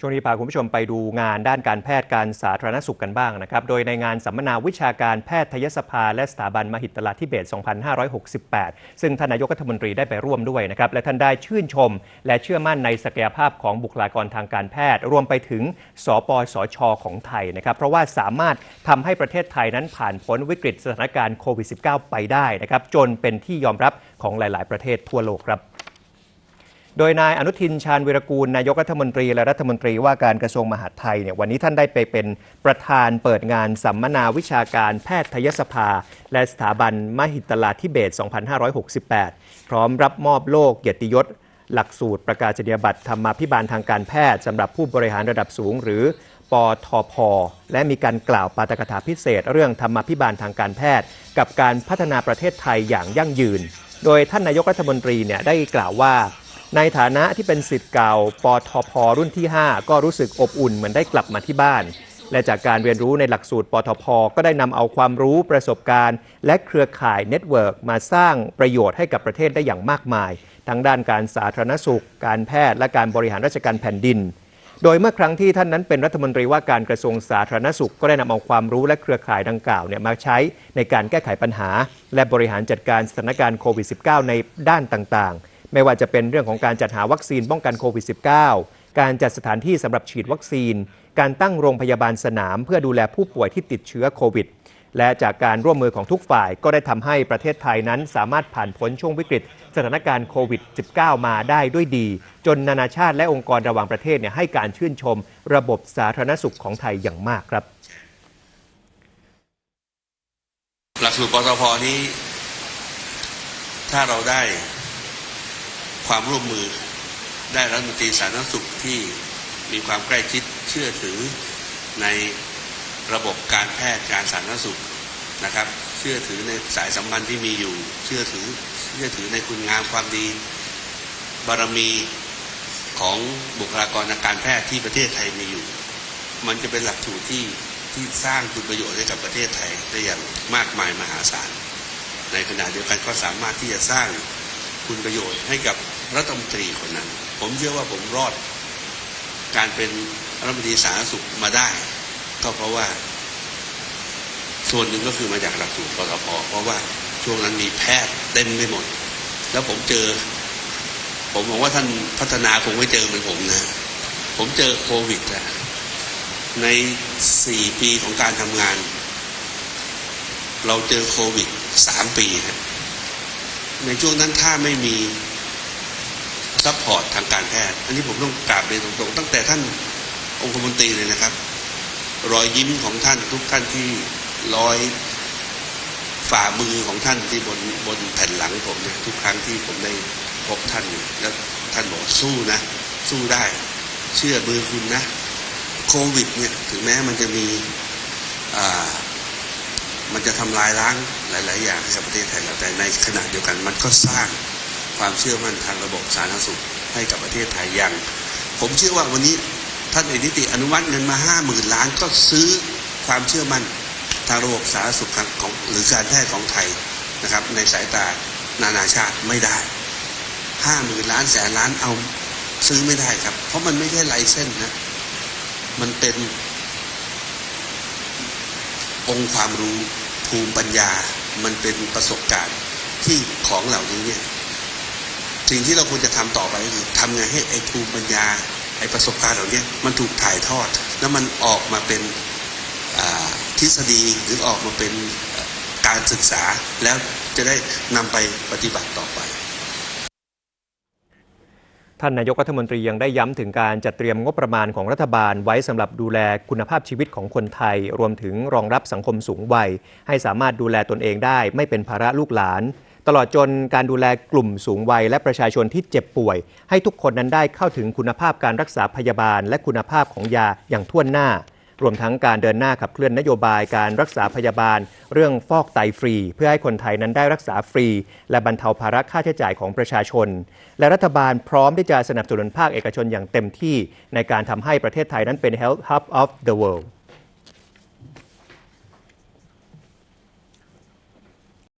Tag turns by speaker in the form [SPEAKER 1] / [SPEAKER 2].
[SPEAKER 1] ช่วงนี้พาคุณผู้ชมไปดูงานด้านการแพทย์การสาธารณสุขกันบ้างนะครับ โดยในงานสัมมนาวิชาการแพทยสภา และสถาบันมหิตลาธิเบศ2568 ซึ่งท่านนายกรัฐมนตรีได้ไปร่วมด้วยนะครับ และท่านได้ชื่นชม และเชื่อมั่นในศักยภาพของบุคลากรทางการแพทย์ รวมไปถึงสปสชของไทยนะครับ เพราะว่าสามารถทำให้ประเทศไทยนั้นผ่านพ้นวิกฤตสถานการณ์โควิด -19 ไปได้นะครับ จนเป็นที่ยอมรับของหลาย ๆ ประเทศทั่วโลกครับ โดยนายอนุทินชาญวิรกูลนายกรัฐมนตรีและรัฐมนตรีว่าการกระทรวงมหาดไทยเนี่ยวันนี้ท่านได้ไปเป็นประธานเปิดงานสัมมนาวิชาการแพทยสภา และสถาบันมหิตลาธิเบศร2568 พร้อมรับมอบโลกเกียรติยศ หลักสูตรประกาศนียบัตรธรรมาภิบาลทางการแพทย์สำหรับผู้บริหารระดับสูง หรือปทพ และมีการกล่าวปาฐกถาพิเศษ เรื่องธรรมาภิบาลทางการแพทย์ กับการพัฒนาประเทศไทยอย่างยั่งยืน โดยท่านนายกรัฐมนตรีเนี่ยได้กล่าวว่า ในฐานะที่เป็นสิทธิ์เก่าปทพรุ่นที่ 5 ก็รู้สึกอบอุ่นเหมือนได้กลับมาที่บ้าน และจากการเรียนรู้ในหลักสูตรปทพก็ได้นำเอาความรู้ประสบการณ์ และเครือข่ายเน็ตเวิร์กมาสร้างประโยชน์ให้กับประเทศได้อย่างมากมาย ทั้งด้านการสาธารณสุข การแพทย์และการบริหารราชการแผ่นดิน โดยเมื่อครั้งที่ท่านนั้นเป็นรัฐมนตรีว่าการกระทรวงสาธารณสุข ก็ได้นำเอาความรู้และเครือข่ายดังกล่าวเนี่ยมาใช้ในการแก้ไขปัญหา และบริหารจัดการสถานการณ์โควิด -19 ในด้านต่างๆ ไม่ว่าจะเป็นเรื่องของการจัดหาวัคซีนป้องกันโควิด -19 การจัดสถานที่สำหรับฉีดวัคซีน การตั้งโรงพยาบาลสนาม เพื่อดูแลผู้ป่วยที่ติดเชื้อโควิด และจากการร่วมมือของทุกฝ่ายก็ได้ทำให้ประเทศไทยนั้นสามารถผ่านพ้นช่วงวิกฤต สถานการณ์โควิด -19 มาได้ด้วยดี จนนานาชาติและองค์กรระหว่างประเทศเนี่ยให้การชื่นชม ระบบสาธารณสุขของไทยอย่างมากครับ
[SPEAKER 2] หลักสูตรปตพนี้ถ้าเราได้ ความร่วมมือได้รัฐมนตรีสาธารณสุขที่มีความใกล้ชิดเชื่อถือในระบบการแพทย์การสาธารณสุขนะครับ เชื่อถือในสายสัมพันธ์ที่มีอยู่ เชื่อถือเชื่อถือในคุณงามความดี บารมีของบุคลากรทางการแพทย์ที่ประเทศไทยมีอยู่ มันจะเป็นหลักสูตรที่ที่สร้างคุณประโยชน์ให้กับประเทศไทยได้อย่างมากมายมหาศาล ในขณะเดียวกันก็สามารถที่จะสร้างคุณประโยชน์ให้กับ รัฐมนตรีคนนั้น ผมเชื่อว่าผมรอด การเป็นรัฐมนตรีสาธารณสุขมาได้ ก็เพราะว่า ส่วนหนึ่งก็คือมาจากหลักสูตรปตพเพราะว่าช่วงนั้นมีแพทย์เต็มไปหมด แล้วผมเจอ ผมบอกว่าท่านพัฒนาคงไม่เจอเหมือนผมนะ ผมเจอโควิดอะในสี่ปีของการทำงาน เราเจอโควิดสามปีครับในช่วงนั้นถ้าไม่มี ซัพพอร์ตทางการแพทย์ อันนี้ผมต้องกราบเรียนตรงๆ ตั้งแต่ท่านองคมนตรีเลยนะครับ รอยยิ้มของท่านทุกท่านที่รอยฝ่ามือของท่านที่บนบนแผ่นหลังผมเนี่ยทุกครั้งที่ผมได้พบท่านแล้วท่านบอกสู้นะ สู้ได้ เชื่อมือคุณนะ โควิดเนี่ยถึงแม้มันจะมีอ่ามันจะทำลายล้างหลาย ๆ อย่างให้กับประเทศไทยเราแต่ในขณะเดียวกันมันก็สร้าง ความเชื่อมั่นทางระบบสาธารณสุขให้กับประเทศไทยอย่าง ผมเชื่อว่าวันนี้ท่านเอกนิติอนุมัติเงินมาห้าหมื่นล้านก็ซื้อความเชื่อมั่นทางระบบสาธารณสุขของหรือการแพทย์ของไทยนะครับในสายตานานาชาติไม่ได้ห้าหมื่นล้านแสนล้านเอาซื้อไม่ได้ครับ เพราะมันไม่ใช่ไลเส้นนะมันเป็น องค์ความรู้ภูมิปัญญา มันเป็นประสบการณ์ที่ของเหล่านี้เนี่ย สิ่งที่เราควรจะทำต่อไปก็คือทำไงให้ไอ้ภูมิปัญญาไอ้ประสบการณ์เหล่านี้มันถูกถ่ายทอด แล้วมันออกมาเป็นทฤษฎีหรือออกมาเป็นการศึกษาแล้วจะได้นำไปปฏิบัติต่อไป
[SPEAKER 1] ท่านนายกรัฐมนตรียังได้ย้ำถึงการจัดเตรียมงบประมาณของรัฐบาลไว้สำหรับดูแลคุณภาพชีวิตของคนไทย รวมถึงรองรับสังคมสูงวัย ให้สามารถดูแลตนเองได้ไม่เป็นภาระลูกหลาน ตลอดจนการดูแลกลุ่มสูงวัยและประชาชนที่เจ็บป่วย ให้ทุกคนนั้นได้เข้าถึงคุณภาพการรักษาพยาบาล และคุณภาพของยาอย่างทั่วหน้า รวมทั้งการเดินหน้าขับเคลื่อนนโยบายการรักษาพยาบาล เรื่องฟอกไตฟรี เพื่อให้คนไทยนั้นได้รักษาฟรี และบรรเทาภาระค่าใช้จ่ายของประชาชน และรัฐบาลพร้อมที่จะสนับสนุนภาคเอกชนอย่างเต็มที่ ในการทำให้ประเทศไทยนั้นเป็น Health Hub of the World